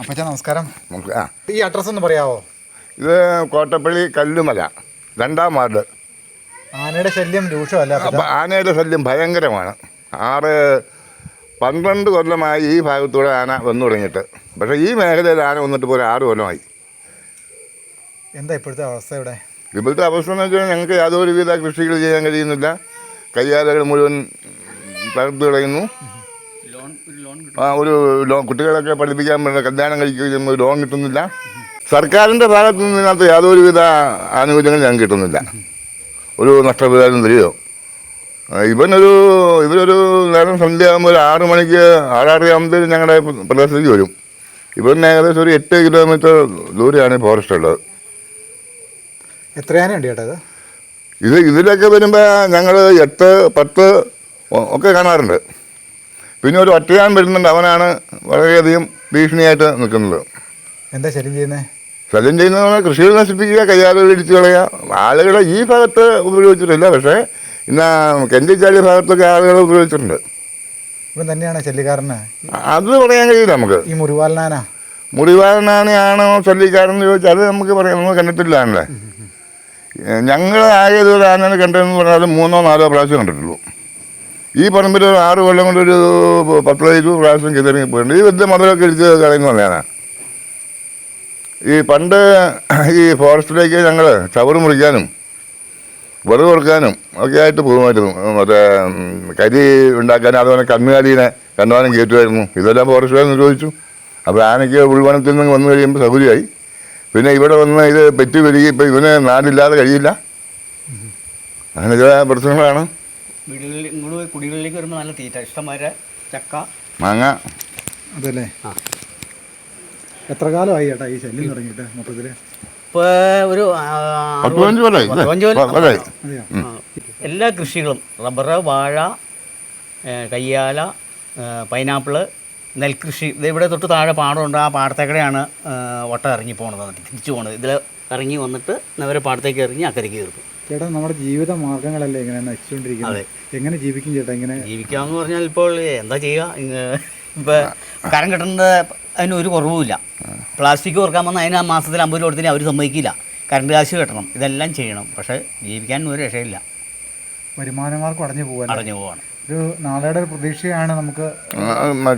അപ്പച്ച നമസ്കാരം. നമുക്ക് ആ. ഈ അഡ്രസ്സ് ഒന്ന് പറയാവോ? ഇത് കോട്ടപ്പള്ളി കല്ലുമല രണ്ടാം വാർഡ്. ആനയുടെ ശല്യം രൂക്ഷമല്ല അപ്പം ആനയുടെ ശല്യം ഭയങ്കരമാണ്. ആറ് പന്ത്രണ്ട് കൊല്ലമായി ഈ ഭാഗത്തൂടെ ആന വന്നു തുടങ്ങിയിട്ട്. പക്ഷെ ഈ മേഖലയിൽ ആന വന്നിട്ട് പോലെ ആറ് കൊല്ലമായി. എന്താ ഇപ്പോഴത്തെ അവസ്ഥ ഇവിടെ? ഇപ്പോഴത്തെ അവസ്ഥ എന്ന് വെച്ചാൽ ഞങ്ങൾക്ക് യാതൊരുവിധ കൃഷികൾ ചെയ്യാൻ കഴിയുന്നില്ല. കയ്യാലകൾ മുഴുവൻ തകർത്ത് കളയുന്നു. ഒരു ലോൺ കുട്ടികളൊക്കെ പഠിപ്പിക്കാൻ വേണ്ട കല്യാണം കഴിക്കുകയും ലോൺ കിട്ടുന്നില്ല. സർക്കാരിന്റെ ഭാഗത്തു നിന്ന് ഇതിനകത്ത് യാതൊരുവിധ ആനുകൂല്യങ്ങളും ഞാൻ കിട്ടുന്നില്ല. ഒരു നഷ്ടപരിഹാരം തരികയോ ഇവനൊരു ഇവരൊരു നേരം സന്ധ്യയാകുമ്പോൾ ഒരു ആറ് മണിക്ക് ആറാറരയാകുമ്പോൾ ഞങ്ങളുടെ പ്രദേശത്തേക്ക് വരും. ഇവൻ ഏകദേശം ഒരു എട്ട് കിലോമീറ്റർ ദൂരെയാണ് ഫോറസ്റ്റ് ഉള്ളത്. എത്ര ആനയുണ്ട് ചേട്ടാ ഇത്? ഇത് ഇതിലൊക്കെ വരുമ്പോൾ ഞങ്ങൾ എട്ട് പത്ത് ഒക്കെ കാണാറുണ്ട്. പിന്നെ ഒരു ഒറ്റയാൻ വരുന്നുണ്ട്. അവനാണ് വളരെയധികം ഭീഷണിയായിട്ട് നിൽക്കുന്നത്. എന്താ ശല്യം ചെയ്യുന്നത് ശല്യം ചെയ്യുന്നത് കൃഷികൾ നശിപ്പിക്കുക കയ്യാലുകൾ ഇടിച്ചു കളയുക. ആളുകളെ ഈ ഭാഗത്ത് ഉപയോഗിച്ചിട്ടില്ല. പക്ഷേ ഇന്ന് കെഞ്ചിച്ചാലി ഭാഗത്തൊക്കെ ആളുകൾ ഉപയോഗിച്ചിട്ടുണ്ട്. ഇവൻ തന്നെയാണ് ശല്യക്കാരന്? അത് പറയാൻ കഴിയില്ല നമുക്ക്. ഈ മുറിവാലനാന മുറിവാരനാണോ ചൊല്ലിക്കാരെന്ന് ചോദിച്ചാൽ അത് നമുക്ക് പറയാം. നമ്മൾ കണ്ടിട്ടില്ല ആണല്ലേ ഞങ്ങൾ ആകെ ഒരു ആനനെ കണ്ടതെന്ന് പറഞ്ഞാൽ മൂന്നോ നാലോ പ്രാവശ്യം കണ്ടിട്ടുള്ളൂ. ഈ പറമ്പിൽ ഒരു ആറ് കൊല്ലം കൊണ്ട് ഒരു പത്ത് പതിനഞ്ച് പ്രാവശ്യം കയറി പോയിട്ടുണ്ട്. ഈ വലിയ മതിലൊക്കെ ഇടിച്ച് കളയുന്ന പോലെയാണ് ഈ പണ്ട് ഈ ഫോറസ്റ്റിലേക്ക് ഞങ്ങൾ ചവറ് മുറിക്കാനും വെറു കൊടുക്കാനും ഒക്കെ ആയിട്ട് പോകുമായിരുന്നു. മറ്റേ കരി ഉണ്ടാക്കാനും അതുപോലെ കന്നുകാലീനെ കണ്ടുവാനും കയറ്റുമായിരുന്നു. ഇതെല്ലാം ഫോറസ്റ്റുകാർ നിരോധിച്ചു അപ്പോൾ ആനയ്ക്ക് ഉൾവനത്തിൽ നിന്ന് വന്നു കഴിയുമ്പോൾ സൗകര്യമായി. പിന്നെ ഇവിടെ വന്ന് ഇത് പെറ്റി വരികയും ഇപ്പം ഇവന് നാടില്ലാതെ കഴിയില്ല. അങ്ങനെ ചില പ്രശ്നങ്ങളാണ്. വീടുകളിൽ ഇങ്ങോട്ട് കുടികളിലേക്ക് വരുമ്പോൾ നല്ല തീറ്റ. ഇഷ്ടംമാരെ ചക്ക. മാങ്ങ. അതല്ലേ? എത്ര കാലമായി ചേട്ടാ ഈ ശല്യം തുടങ്ങിയിട്ട് മൊത്തത്തിൽ ഇപ്പോൾ ഒരു ആ, പത്ത് പതിനഞ്ച് കൊല്ലമായി പത്ത് പതിനഞ്ച് കൊല്ലം. കൊല്ലമായി അതെയോ? ആ. എല്ലാ കൃഷികളും റബ്ബർ വാഴ ഏ, കയ്യാല ഏ, പൈനാപ്പിൾ നെൽകൃഷി ഇത് ഇവിടെ തൊട്ട് താഴെ പാടമുണ്ട്. ആ പാടത്തേക്കടെയാണ് ഏ, വട്ടം ഇറങ്ങി പോണത്. എന്നിട്ട് തിരിച്ചു പോണത്. ഇതിൽ ഇറങ്ങി വന്നിട്ട് നേരെ പാടത്തേക്ക് ഇറങ്ങി അക്കരയ്ക്ക് കയറും. ചേട്ടാ നമ്മുടെ ജീവിത മാർഗങ്ങളല്ലേ ഇങ്ങനെ നശിച്ചുകൊണ്ടിരിക്കുന്നത്? എങ്ങനെ ജീവിക്കും ചേട്ടാ ഇങ്ങനെ? ജീവിക്കാന്ന് പറഞ്ഞാൽ ഇപ്പോൾ എന്താ ചെയ്യുക? ഇപ്പൊ കരം കിട്ടുന്നത് അതിന് ഒരു കുറവുമില്ല. പ്ലാസ്റ്റിക് കുറയ്ക്കാൻ വന്നാൽ അതിന് ആ മാസത്തിൽ അമ്പത് കൊടുത്തിന് അവർ സമ്മതിക്കില്ല. കറണ്ട് കാശ് കെട്ടണം. ഇതെല്ലാം ചെയ്യണം. പക്ഷേ ജീവിക്കാൻ ഒരു രക്ഷയില്ല. വരുമാനമാർക്കും അടഞ്ഞു പോകാൻ അടഞ്ഞു പോവാണ്. ഒരു നാളെയുടെ ഒരു പ്രതീക്ഷയാണ് നമുക്ക്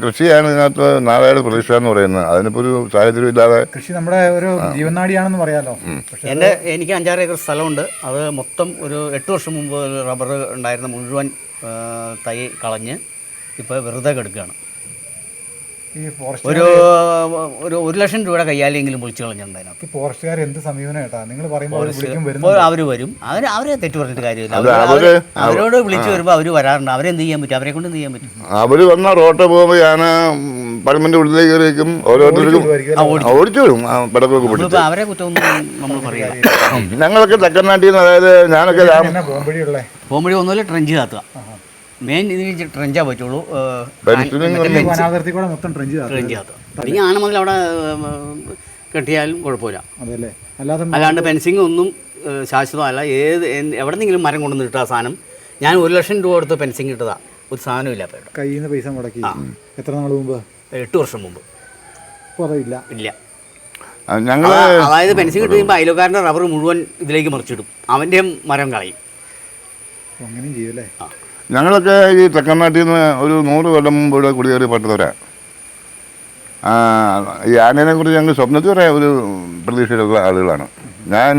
കൃഷിയാണ് ഇതിനകത്ത് നാളെയുടെ പ്രതീക്ഷ എന്ന് പറയുന്നത്. അതിനിപ്പോ ഒരു സാഹചര്യം ഇല്ലാതെ കൃഷി നമ്മുടെ ഒരു ജീവനാടിയാണെന്ന് പറയാലോ. എന്റെ എന്റെ എനിക്ക് അഞ്ചാറ് ഏക്കർ സ്ഥലമുണ്ട്. അത് മൊത്തം ഒരു എട്ട് വർഷം മുമ്പ് റബ്ബർ ഉണ്ടായിരുന്ന മുഴുവൻ തൈ കളഞ്ഞ് ഇപ്പോൾ വെറുതെ കിടക്കുകയാണ്. ഒരു ഒരു ഒരു ലക്ഷം രൂപയുടെ കയ്യാലെങ്കിലും വിളിച്ചു കളഞ്ഞിട്ടുണ്ട് അതിനകത്ത്. ഈ ഫോറസ്റ്റുകാർ എന്ത് സമീപനം ചേട്ടാ നിങ്ങൾ പറയുമ്പോൾ അവർ വിളിക്കും വരുന്നു ഇപ്പോൾ അവർ വരും. അവർ അവരെ തെറ്റ് പറഞ്ഞിട്ട് കാര്യമില്ല. അത് അവർ അവർ അവരോട് വിളിച്ചു വരുമ്പോൾ അവർ വരാറുണ്ട്. അവരെന്ത് ചെയ്യാൻ പറ്റും? അവരെ കൊണ്ട് എന്ത് ചെയ്യാൻ പറ്റും? അവർ വന്ന റോട്ട് പോകുമ്പോൾ ഞാൻ പറമ്പിന്റെ ഉള്ളിലേക്ക് കയറിയേക്കും ഓരോരുത്തർക്കും ആ, ഓടിച്ചു വരും. ആ പടക്കൊക്കെ പിടിച്ച്. നമ്മളിപ്പോൾ അവരെ കുറ്റമൊന്നും നമ്മൾ പറയാം ഞങ്ങളൊക്കെ തെക്കനാട്ടിൽ നിന്ന് അതായത് ഞാനൊക്കെ രാം എന്നാ പോകുമ്പോഴേ ഒന്നുമില്ല ട്രെഞ്ച് കാത്തുക. മെയിൻ ഇതിന് ട്രെഞ്ചാ പറ്റുള്ളൂ. വനാതിർത്തി കൂടെ മൊത്തം ട്രെഞ്ച് ട്രെഞ്ച് അല്ലെങ്കിൽ ആന മുതൽ അവിടെ കെട്ടിയാലും കുഴപ്പമില്ല. അതല്ലേ അല്ലാതെ അല്ലാണ്ട് ഫെൻസിങ് ഒന്നും ശാശ്വതമല്ല. ഏത് എവിടെ നിന്നെങ്കിലും മരം കൊണ്ടുവന്ന് കിട്ടുക സാധനം. ഞാൻ ഒരു ലക്ഷം രൂപ കൊടുത്ത് ഫെൻസിങ് ഇട്ടതാ. ഒരു സാധനം ഇല്ല അപ്പോൾ കയ്യിൽ നിന്ന് പൈസ മുടക്കി. എത്ര നാൾ മുമ്പ്? എട്ട് വർഷം മുമ്പ്. കുറവില്ല ഇല്ല. ഞങ്ങൾ അതായത് ഫെൻസിങ് ഇട്ട് കഴിയുമ്പോൾ അയലോക്കാരന്റെ റബ്ബർ മുഴുവൻ ഇതിലേക്ക് മറിച്ചിടും. അവന്റെയും മരം കളയും. അങ്ങനെയും ചെയ്യൂലേ ഞങ്ങളൊക്കെ ഈ തെക്കനാട്ടിൽ നിന്ന് ഒരു നൂറ് കൊല്ലം മുമ്പ് ഇവിടെ കുടിയേറി പെട്ടവരാണ് ഈ ആനേനെ കുറിച്ച് ഞങ്ങൾ സ്വപ്നത്തിൽ വരെ ഒരു പ്രതീക്ഷയിലുള്ള ആളുകളാണ്. ഞാൻ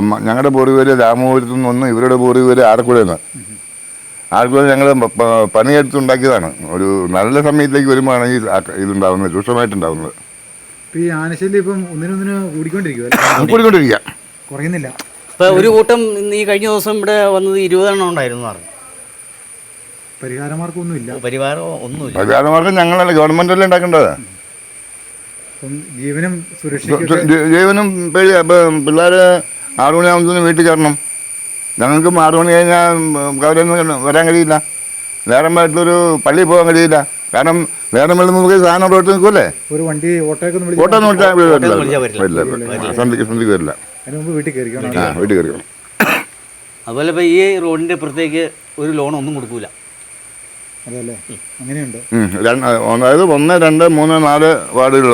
അമ്മ ഞങ്ങളുടെ പൂർവര് രാമപുരത്തു നിന്ന് വന്ന് ഇവരുടെ പൂർവര് ആലക്കുഴയിൽ നിന്ന് ആലക്കുഴ ഞങ്ങൾ പണിയെടുത്തുണ്ടാക്കിയതാണ്. ഒരു നല്ല സമയത്തേക്ക് വരുമ്പോഴാണ് ഈ ഇതുണ്ടാവുന്നത് രൂക്ഷമായിട്ടുണ്ടാവുന്നത്. ഈ ആനശല്യം ഇപ്പം ഒന്നിനൊന്നിന് കൂടിക്കൊണ്ടിരിക്കുമല്ലേ കൂടിക്കൊണ്ടിരിക്കുക. കുറയുന്നില്ല. ഒരു കൂട്ടം ഈ കഴിഞ്ഞ ദിവസം ഇവിടെ വന്നത് ഇരുപതെണ്ണം ഉണ്ടായിരുന്നു പറഞ്ഞു. പരിഹാരമാർക്കൊന്നും ഇല്ല പരിവാരം ഒന്നുമില്ല. പരിഹാരമാർഗം ഞങ്ങളല്ല ഗവൺമെന്റല്ലേ ഉണ്ടാക്കേണ്ടത്? അപ്പം ജീവനും ജീവനും പേടി പിള്ളേർ ആറു മണിയാകുമ്പോൾ വീട്ടിൽ കയറണം ഞങ്ങൾക്കും ആറു മണി കഴിഞ്ഞാൽ കവരൊന്നും വരാൻ കഴിയില്ല. നേരം വെളുത്തൊരു പള്ളിയിൽ പോകാൻ കഴിയില്ല. കാരണം നേരം വെള്ളം നമുക്ക് സാധനം റോട്ടിൽ നിൽക്കുമല്ലേ ഒരു വണ്ടി വിളിച്ചാൽ വരില്ല. വരില്ല സന്ധിക്ക് സന്ധിക്ക് വരില്ല. മുമ്പ് വീട്ടിൽ കയറിക്കണം. വീട്ടിൽ കയറിക്കണം. അതുപോലെ ഇപ്പോൾ ഈ റോഡിന്റെ അപ്പുറത്തേക്ക് ഒരു ലോൺ ഒന്നും കൊടുക്കൂല. അതല്ലേ? അങ്ങനെയുണ്ട്? ഉം, അതായത് ഒന്ന് രണ്ട് മൂന്ന് നാല് വാർഡുകൾ.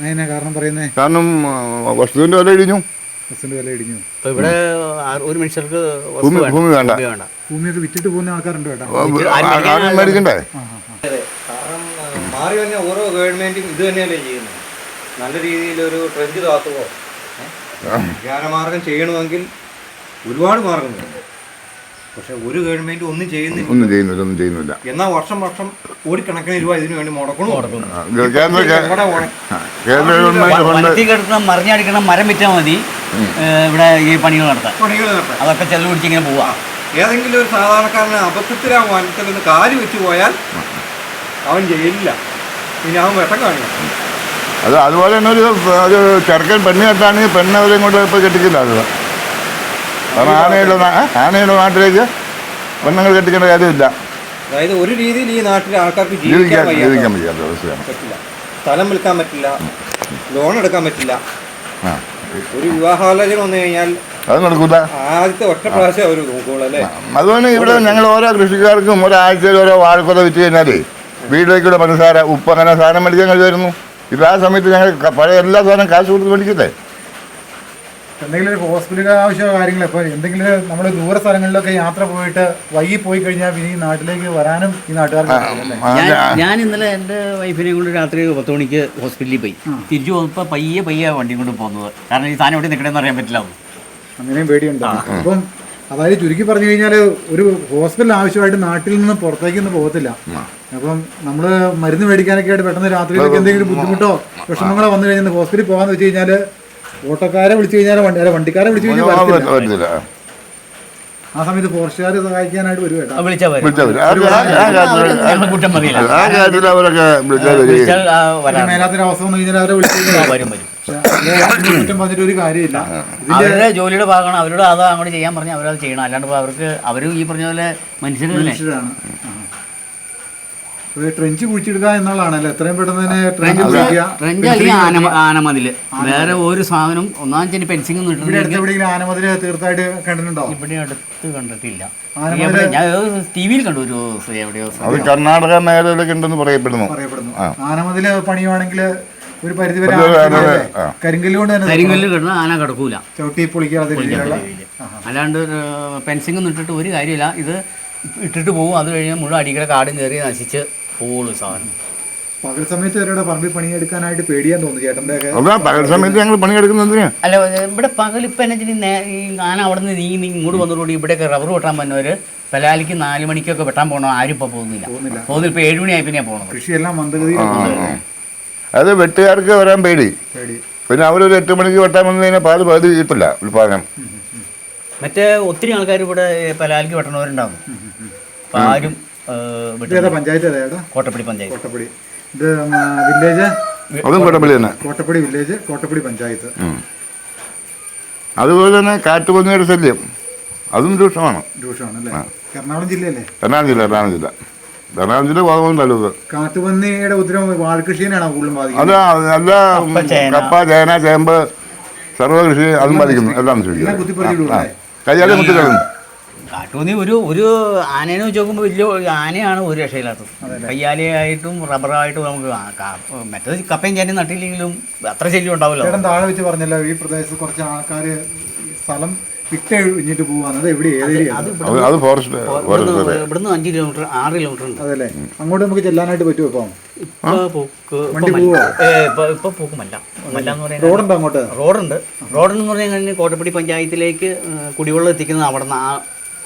അതിനാ കാരണം പറയുന്നേ? കാരണം ആ, വില ഇടിഞ്ഞു. വില ഇവിടെ ഒരു മനുഷ്യർക്ക് ഭൂമി വേണ്ട. ഭൂമി വേണ്ട. ഭൂമി വേണ്ട. ഭൂമിയൊക്കെ വിറ്റിട്ട് പോകുന്ന ആൾക്കാരുണ്ട് കേട്ടോ മേടിക്കണ്ടേ? കാരണം മാറി വന്ന ഓരോ ഗവൺമെന്റും ഇത് തന്നെയല്ലേ ചെയ്യുന്നത്. നല്ല രീതിയിൽ ഒരു ട്രെഞ്ച് താത്തുവോ ധ്യാനമാർഗം ചെയ്യണമെങ്കിൽ ഒരുപാട് മാർഗങ്ങളുണ്ട്. പക്ഷെ ഒരു ഗവൺമെന്റ് ഒന്നും ചെയ്യുന്നില്ല. ഒന്നും ചെയ്യുന്നില്ല ഒന്നും ചെയ്യുന്നില്ല. എന്നാൽ വർഷം വർഷം കോടിക്കണക്കിന് രൂപ ഇതിനു വേണ്ടി മുടക്കണു കേന്ദ്ര ഗവൺമെന്റ് കിടക്കുന്ന മറിഞ്ഞടിക്കണം മരം വിറ്റാൽ മതി. ഇവിടെ ഈ പണികൾ നടത്താം പണികൾ നടത്താം അതൊക്കെ ചെലവ് പിടിച്ചിങ്ങനെ പോവാ. ഏതെങ്കിലും ഒരു സാധാരണക്കാരന് അബദ്ധത്തിൽ ആ വനത്തിൽ നിന്ന് കാൽ വെച്ച് പോയാൽ അവൻ ജയിലില്ല ഇനി അവൻ വിഷം കാണില്ല. അത് അതുപോലെ തന്നെ ഒരു ഒരു ചെറുക്കൻ പെണ്ണ് കെട്ടാണെങ്കിൽ പെണ്ണ് അവരെയും കൊണ്ട് ഇപ്പോൾ കെട്ടിക്കില്ല അത്. കാരണം ആനയുടെ ആനയുടെ നാട്ടിലേക്ക് പെണ്ണുങ്ങൾ കെട്ടിക്കേണ്ട കാര്യമില്ല. അതായത് ഒരു രീതിയിൽ ഈ നാട്ടിലെ ആൾക്കാർക്ക് ജീവിക്കാൻ ജീവിക്കാൻ വയ്യാത്ത അവസ്ഥയാണ്. പറ്റില്ല. സ്ഥലം വിൽക്കാൻ പറ്റില്ല. ലോൺ എടുക്കാൻ പറ്റില്ല. ഒരു വിവാഹാലോചന വന്നു കഴിഞ്ഞാൽ അത് നടക്കൂല. ആദ്യത്തെ ഒറ്റ പ്രാവശ്യം അവർ നോക്കുള്ളൂ അല്ലേ? അതുകൊണ്ട് ഇവിടെ ഞങ്ങൾ ഓരോ കൃഷിക്കാർക്കും ഒരാഴ്ചയിൽ ഓരോ വാഴക്കൊല വിറ്റ് കഴിഞ്ഞാലേ വീട്ടിലേക്കൂടെ പഞ്ചസാര ഉപ്പ് അങ്ങനെ സാധനം മേടിക്കാൻ കഴിയുമായിരുന്നു ഇപ്പം ആ സമയത്ത് ഞങ്ങൾ പഴയ എല്ലാ സാധനം കാശ് കൊടുത്ത് മേടിക്കട്ടെ? എന്തെങ്കിലും ഒരു ഹോസ്പിറ്റൽ ആവശ്യമോ കാര്യങ്ങളോ ഇപ്പോൾ എന്തെങ്കിലും നമ്മൾ ദൂര സ്ഥലങ്ങളിലൊക്കെ യാത്ര പോയിട്ട് വൈകി പോയി കഴിഞ്ഞാൽ പിന്നെ ഈ നാട്ടിലേക്ക് വരാനും ഈ നാട്ടുകാർക്ക്? ഞാൻ ഇന്നലെ എന്റെ വൈഫിനെ കൊണ്ട് രാത്രി പത്ത് മണിക്ക് ഹോസ്പിറ്റലിൽ പോയി. തിരിച്ചു പോകുമ്പോൾ പയ്യെ പയ്യെ വണ്ടി കൊണ്ട് പോകുന്നത് കാരണം ഈ സാധനം എവിടെ നിൽക്കണമെന്ന് അറിയാൻ പറ്റില്ല. അങ്ങനെയും പേടിയുണ്ടാവും അപ്പം അതായത് ചുരുക്കി പറഞ്ഞു കഴിഞ്ഞാൽ ഒരു ഹോസ്പിറ്റൽ ആവശ്യമായിട്ട് നാട്ടിൽ നിന്ന് പുറത്തേക്ക് ഒന്നും പോകത്തില്ല. അപ്പം നമ്മൾ മരുന്ന് മേടിക്കാനൊക്കെ ആയിട്ട് പെട്ടെന്ന് രാത്രിയിലൊക്കെ എന്തെങ്കിലും ബുദ്ധിമുട്ടോ വിഷമങ്ങളോ വന്നു കഴിഞ്ഞാൽ ഹോസ്പിറ്റലിൽ പോകാന്ന് വെച്ച് കഴിഞ്ഞാൽ ഓട്ടോക്കാരെ വിളിച്ചു കഴിഞ്ഞാൽ വണ്ടി അല്ല വണ്ടിക്കാരെ വിളിച്ചു കഴിഞ്ഞാൽ പറ്റില്ല ആ സമയത്ത് ഫോറസ്റ്റുകാരെ സഹായിക്കാനായിട്ട് വരും കേട്ടോ മേലാത്തൊരു അവസ്ഥ വന്നു കഴിഞ്ഞാൽ അവരെ വിളിച്ചു വരും വരും കുറ്റം പറഞ്ഞിട്ട് ഒരു കാര്യമില്ല അവരുടെ ജോലിയുടെ ഭാഗമാണ് അവരോട് അത് അങ്ങോട്ട് ചെയ്യാൻ പറഞ്ഞാൽ അവരത് ചെയ്യണം അല്ലാണ്ട് അവർക്ക് അവരും ഈ പറഞ്ഞ പോലെ മനുഷ്യരല്ലേ മനുഷ്യരാണ് ട്രെഞ്ച് കുഴിച്ചിടുക എന്നുള്ളതാണ് അല്ലേ എത്രയും പെട്ടെന്ന് തന്നെ ട്രെഞ്ച് കുഴിക്കുക. ട്രെഞ്ച് അല്ലെങ്കിൽ ആന ആനമതിൽ. വേറെ ഒരു സാധനം ഒന്നാം ചെന്നി പെൻസിംഗ് ഒന്നും ഇവിടെ അടുത്ത് എവിടെയെങ്കിലും ആനമതിൽ തീർത്തായിട്ട് കണ്ടിട്ടുണ്ടോ? ഇവിടെ അടുത്ത് കണ്ടിട്ടില്ല. ഞാൻ ടി വിയിൽ കണ്ടു ഒരു ദിവസം എവിടെയോ അത് കർണാടക മേഖലയിലൊക്കെ ഉണ്ടെന്ന് പറയപ്പെടുന്നു. പറയപ്പെടുന്നു. ആനമതിൽ പണിയുവാണെങ്കിൽ ഒരു പരിധി വരെ. കരിങ്കല്ല് കൊണ്ട് തന്നെ കരിങ്കല്ല് കിടന്ന് ആന കിടക്കൂല. ചവിട്ടി പൊളിക്കാതെ അല്ലാണ്ട് പെൻസിംഗ് ഒന്നും ഇട്ടിട്ട് ഒരു കാര്യമില്ല. ഇത് ഇട്ടിട്ട് പോകും അത് കഴിഞ്ഞ് മുഴുവൻ അടിക്കടെ കാടും കയറി നശിച്ച് പോവുള്ളൂ സാധനം. പകൽ സമയത്ത് അവരുടെ പറമ്പിൽ പണിയെടുക്കാനായിട്ട് പേടിയാൻ തോന്നുന്നു ചേട്ടന്റെ ഒക്കെ അതാ പകൽ സമയത്ത് ഞങ്ങൾ പണിയെടുക്കുന്നതിന് അല്ല ഇവിടെ പകൽ ഇപ്പം എന്നു ഈ ഞാൻ അവിടെ നിന്ന് നീങ്ങി നീ ഇങ്ങോട്ട് വന്നതോടുകൂടി ഇവിടെയൊക്കെ റബ്ബർ വെട്ടാൻ വന്നവർ പലാലിക്ക് നാല് മണിക്കൊക്കെ വെട്ടാൻ പോകണം ആരും ഇപ്പോൾ പോകുന്നില്ല. പോകുന്നില്ല. പോകുന്നില്ല. ഇപ്പോൾ ഏഴ് മണിയായി പിന്നെ പോകണം കൃഷിയെല്ലാം മന്ദഗതി അത് വെട്ടുകാർക്ക് വരാൻ പേടി. പേടി. പിന്നെ അവരൊരു എട്ട് മണിക്ക് വെട്ടാൻ വന്നു കഴിഞ്ഞാൽ പാൽ പകുതി കിട്ടില്ല ഉൽപ്പാദനം. മറ്റേ ഒത്തിരി ആൾക്കാർ ഇവിടെ പലാലിക്ക് വെട്ടണവരുണ്ടാവും അപ്പം ആരും പഞ്ചായത്ത് കോട്ടപ്പടി പഞ്ചായത്ത്. കോട്ടപ്പടി. ഇത് വില്ലേജ്? അതും കുഴപ്പമില്ല തന്നെ. കോട്ടപ്പടി വില്ലേജ് കോട്ടപ്പടി പഞ്ചായത്ത്. അതുപോലെ തന്നെ കാട്ടുപന്നിയുടെ ശല്യം. അതും രൂക്ഷമാണ്. രൂക്ഷമാണ് അല്ലേ എറണാകുളം ജില്ലയല്ലേ? എറണാകുളം ജില്ല എറണാകുളം ജില്ല. എറണാകുളം ജില്ല കോതമംഗലം താലൂക്ക് കാട്ടുപന്നിയുടെ ഉപദ്രവം വാഴകൃഷിയെന്നാണ് കൂടുതലും ബാധിക്കുന്നത്. അത് നല്ല കപ്പ, ചേന. ചേമ്പ് സർവ അതും ബാധിക്കുന്നു. എല്ലാം അല്ലേ കയ്യാലെ കാട്ടുപന്നി ഒരു ഒരു ആനേനെ വെച്ച് നോക്കുമ്പോൾ വലിയ ആനയാണ് ഒരു രക്ഷയില്ലാത്തത്. കയ്യാലയായിട്ടും റബ്ബറായിട്ടും നമുക്ക് മറ്റേത് കപ്പയും ചേനയും നട്ടില്ലെങ്കിലും അത്ര ശല്യം ഉണ്ടാവില്ല. ചേട്ടൻ താഴെ വെച്ച് പറഞ്ഞല്ലോ ഈ പ്രദേശത്ത് കുറച്ച് ആൾക്കാർ സ്ഥലം പോവാണ്. അത് എവിടെ അത് അത് അത് ഫോറസ്റ്റ് ഇവിടുന്ന് അഞ്ച് കിലോമീറ്റർ ആറ് കിലോമീറ്റർ ഉണ്ട്. അതല്ലേ? അങ്ങോട്ട് നമുക്ക് ചെല്ലാനായിട്ട് പറ്റുമോ ഇപ്പം? ഇപ്പൊ വണ്ടി പോക്കുമല്ല റോഡുണ്ടോ അങ്ങോട്ട്? റോഡുണ്ട്. റോഡെന്ന് പറഞ്ഞു കഴിഞ്ഞാൽ കോട്ടപ്പടി പഞ്ചായത്തിലേക്ക് കുടിവെള്ളം എത്തിക്കുന്നത് അവിടെ നിന്ന് ആ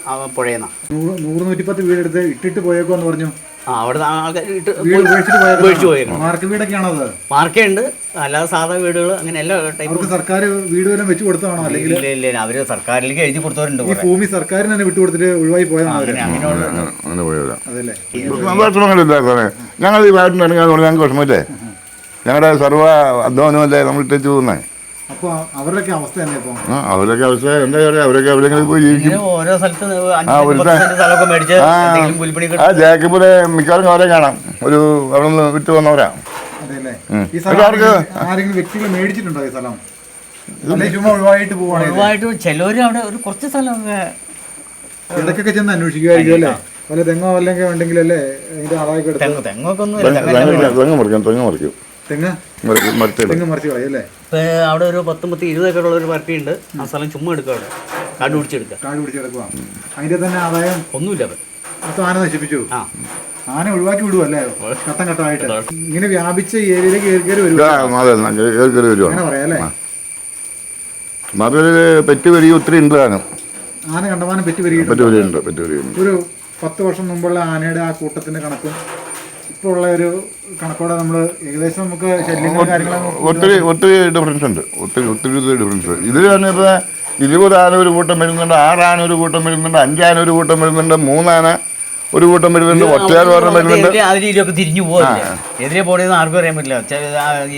ആ പുഴയെന്നാ. നൂറ് നൂറ് നൂറ്റിപ്പത്ത് വീടെടുത്ത് ഇട്ടിട്ട് പോയേക്കോന്ന് പറഞ്ഞു. ആ അവിടെ ആൾക്കാർ ഇട്ട് ഉപേക്ഷിച്ച് പോയേക്കോ പോയേക്കണം മാർക്ക് വീടൊക്കെയാണോ അത് മാർക്കേ ഉണ്ട് അല്ലാതെ സാധാ വീടുകൾ അങ്ങനെ എല്ലാ ടൈപ്പ് സർക്കാർ വീട് വരെ വെച്ച് കൊടുത്തതാണോ അല്ലെങ്കിൽ ഇല്ല ഇല്ല അവർ സർക്കാരിലേക്ക് എഴുതി കൊടുത്തവരുണ്ട് ഈ ഭൂമി സർക്കാരിന് തന്നെ വിട്ടുകൊടുത്തിട്ട് ഒഴിവായി പോയതാണ് അങ്ങനെ ഞങ്ങൾ ഈ വാട്ടിന് ഇറങ്ങാന്ന് പറഞ്ഞാൽ ഞങ്ങൾക്ക് വിഷമമില്ലേ? ഞങ്ങളുടെ സർവ അധ്വാനമല്ലേ നമ്മൾ ഇട്ടു ഇപ്പൊ. അവരൊക്കെ അവസ്ഥ എന്താ പറയാ? അവരൊക്കെ എവിടെയെങ്കിലും പോയി ജീവിക്കും. ആ, ആ. മിക്കവാറും അവരെ കാണാം. ഒരു അവിടെ നിന്ന് വിട്ടു വന്നവരാ. ചിലവര് സ്ഥലം അവിടെ ഒരു കുറച്ച് സ്ഥലമൊക്കെ ഇടയ്ക്കൊക്കെ ചെന്ന് അന്വേഷിക്കുമായിരിക്കും അല്ലേ? വല്ല തെങ്ങോ അല്ലെങ്കിൽ തെങ്ങൊക്കെ ഒന്നും തെങ്ങ് മുറിക്കും തെങ്ങ് മുറിക്കും. തെങ്ങ്? മരത്തി- മരത്തിടും തെങ്ങ് മറിച്ച് കളയും അല്ലേ? ഇപ്പം അവിടെ ഒരു പത്ത് പത്ത് ഇരുപത് ഉള്ള ഒരു പാർട്ടിയുണ്ട് ആ സ്ഥലം ചുമ്മാ എടുക്കുക അവിടെ. കാട് പിടിച്ചെടുക്കുക കാട് പിടിച്ചെടുക്കുക അതിന്റെ തന്നെ ആദായം? ഒന്നുമില്ല മൊത്തം ആന നശിപ്പിച്ചു. ആ. ആന ഒഴിവാക്കി വിടുവല്ലേ ഘട്ടം ഘട്ടമായിട്ട്. ഇങ്ങനെ വ്യാപിച്ച ഏരിയയിലേക്ക് കയറി വരും അങ്ങനെ പറയാം അല്ലേ പെറ്റ് ഒത്തിരി ഉണ്ട് ആന. കണ്ടമാനം പെറ്റി വരികയും പെറ്റ് വരിയുണ്ട് പെറ്റ് വരിയുണ്ട് ഒരു പത്ത് വർഷം മുമ്പുള്ള ആനയുടെ ആ കൂട്ടത്തിന്റെ കണക്കും ഇപ്പോൾ ഉള്ള ഒരു കണക്കോടെ നമ്മൾ ഏകദേശം നമുക്ക് ശല്യങ്ങളും കാര്യങ്ങളും ഒത്തിരി ഒത്തിരി ഡിഫറൻസ് ഉണ്ട്. ഒത്തിരി ഒത്തിരി ഒത്തിരി ഡിഫറൻസ് ഇതിൽ തന്നെ ഇപ്പോൾ ഇരുപത് ആന ഒരു കൂട്ടം വരുന്നുണ്ട് ആറാന ഒരു കൂട്ടം വരുന്നുണ്ട് അഞ്ചാന ഒരു കൂട്ടം വരുന്നുണ്ട് മൂന്നാന ഒരു കൂട്ടം വരുന്നുണ്ട് ഒറ്റയാൾ ഒരെണ്ണം വരുന്നുണ്ട്. അതിലൊക്കെ തിരിഞ്ഞു പോകില്ല എതിരെ പോയതെന്ന് ആർക്കും അറിയാൻ പറ്റില്ല.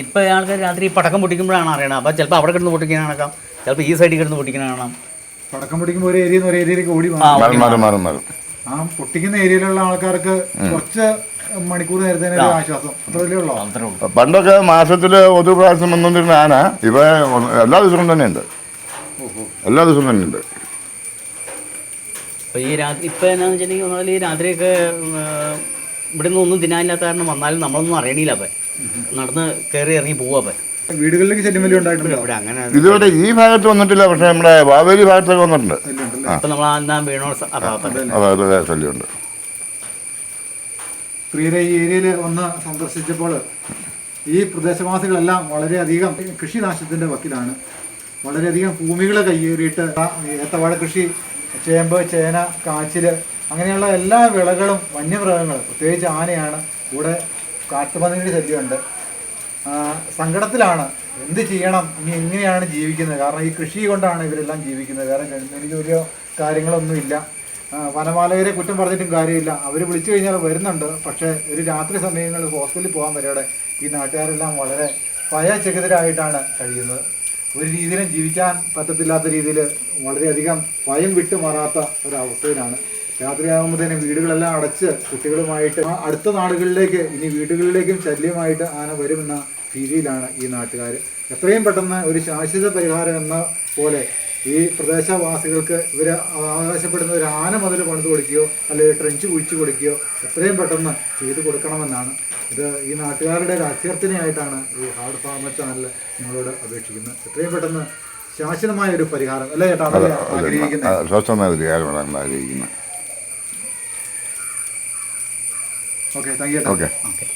ഇപ്പം ആൾക്കാർ രാത്രി പടക്കം പൊട്ടിക്കുമ്പോഴാണ് അറിയണം അപ്പൊ ചിലപ്പോൾ അവിടെ കിടന്ന് പൊട്ടിക്കാൻ കാണാം. ചിലപ്പോൾ ഈ സൈഡിൽ കിടന്ന് പൊട്ടിക്കാൻ കാണാം. പടക്കം പൊട്ടിക്കുമ്പോൾ ഒരു ഏരിയ ഒരു ഏരിയയിലേക്ക് ഓടി മാറും മാറും മാറും ആ പൊട്ടിക്കുന്ന ഏരിയയിലുള്ള ആൾക്കാർക്ക് കുറച്ച് മണിക്കൂർ നേരത്തെ ഒരു ആശ്വാസം. അത്ര വലിയ ഉള്ളൂ. പണ്ടൊക്കെ മാസത്തിൽ ഒരു പ്രാവശ്യം വന്നുകൊണ്ടിരുന്ന ആന ഇവ എല്ലാ ദിവസവും തന്നെ ഉണ്ട്. എല്ലാ ദിവസവും തന്നെ ഉണ്ട്. ഈ രാത്രി ഇപ്പൊ എന്നാന്ന് വെച്ചിട്ടുണ്ടെങ്കിൽ ഈ രാത്രിയൊക്കെ ഇവിടെ നിന്ന് ഒന്നും തിന്നാനില്ലാത്ത കാരണം വന്നാലും നമ്മളൊന്നും അറിയണില്ല അപ്പൊ. നടന്ന് കയറി ഇറങ്ങി പോവാ അപ്പം. വീടുകളിലേക്ക് ശല്യം വലിയ ഉണ്ടായിട്ടുണ്ടോ? ഇതുവരെ ഈ ഭാഗത്ത് വന്നിട്ടില്ല പക്ഷെ നമ്മുടെ വാവേലി ഭാഗത്തൊക്കെ വന്നിട്ടുണ്ട്. അപ്പൊ നമ്മൾ എന്നാ വീണോ ശല്യമുണ്ട് പ്രിയരെ ഈ ഏരിയയിൽ ഒന്ന് സന്ദർശിച്ചപ്പോൾ ഈ പ്രദേശവാസികളെല്ലാം വളരെയധികം കൃഷിനാശത്തിന്റെ വക്കിലാണ്. വളരെയധികം ഭൂമികൾ കയ്യേറിയിട്ട് ഏത്തവാഴ കൃഷി ചേമ്പ് ചേന കാച്ചിൽ അങ്ങനെയുള്ള എല്ലാ വിളകളും വന്യമൃഗങ്ങൾ പ്രത്യേകിച്ച് ആനയാണ് കൂടെ കാട്ടുപന്നിയുടെ ശല്യമുണ്ട്. സങ്കടത്തിലാണ് എന്ത് ചെയ്യണം ഇനി എങ്ങനെയാണ് ജീവിക്കുന്നത്? കാരണം ഈ കൃഷി കൊണ്ടാണ് ഇവരെല്ലാം ജീവിക്കുന്നത്. വേറെ ഗവൺമെന്റ് ജോലിയോ കാര്യങ്ങളോ ഇല്ല ആ, വനപാലകരെ കുറ്റം പറഞ്ഞിട്ടും കാര്യമില്ല. അവർ വിളിച്ചു കഴിഞ്ഞാൽ വരുന്നുണ്ട്. പക്ഷേ ഒരു രാത്രി സമയങ്ങളിൽ ഹോസ്പിറ്റലിൽ പോകാൻ വരെയോടെ ഈ നാട്ടുകാരെല്ലാം വളരെ ഭയചകിതരായിട്ടാണ് കഴിയുന്നത്. ഒരു രീതിയിലും ജീവിക്കാൻ പറ്റത്തില്ലാത്ത രീതിയിൽ വളരെയധികം ഭയം വിട്ടു മാറാത്ത ഒരവസ്ഥയിലാണ്. രാത്രിയാകുമ്പോഴത്തേനും വീടുകളെല്ലാം അടച്ച് കുട്ടികളുമായിട്ട് അടുത്ത നാടുകളിലേക്ക് ഇനി വീടുകളിലേക്കും ശല്യമായിട്ട് ആന വരുമെന്ന രീതിയിലാണ് ഈ നാട്ടുകാർ എത്രയും പെട്ടെന്ന് ഒരു ശാശ്വത പരിഹാരം എന്ന പോലെ ഈ പ്രദേശവാസികൾക്ക് ഇവർ അവകാശപ്പെടുന്ന ഒരു ആന മുതൽ പണിത് കൊടുക്കുകയോ അല്ലെങ്കിൽ ട്രെഞ്ച് കുഴിച്ചു കൊടുക്കുകയോ എത്രയും പെട്ടെന്ന് ചെയ്തു കൊടുക്കണമെന്നാണ്. ഇത് ഈ നാട്ടുകാരുടെ ഒരു അഭ്യർത്ഥനയായിട്ടാണ് ഈ ഹാർഡ് ഫാർമർ ചാനൽ നിങ്ങളോട് അപേക്ഷിക്കുന്നത്. എത്രയും പെട്ടെന്ന് ശാശ്വതമായ ഒരു പരിഹാരം അല്ലേ ചേട്ടാ ആഗ്രഹിക്കുന്നത് ആഗ്രഹിക്കുന്നത് okay thank you okay okay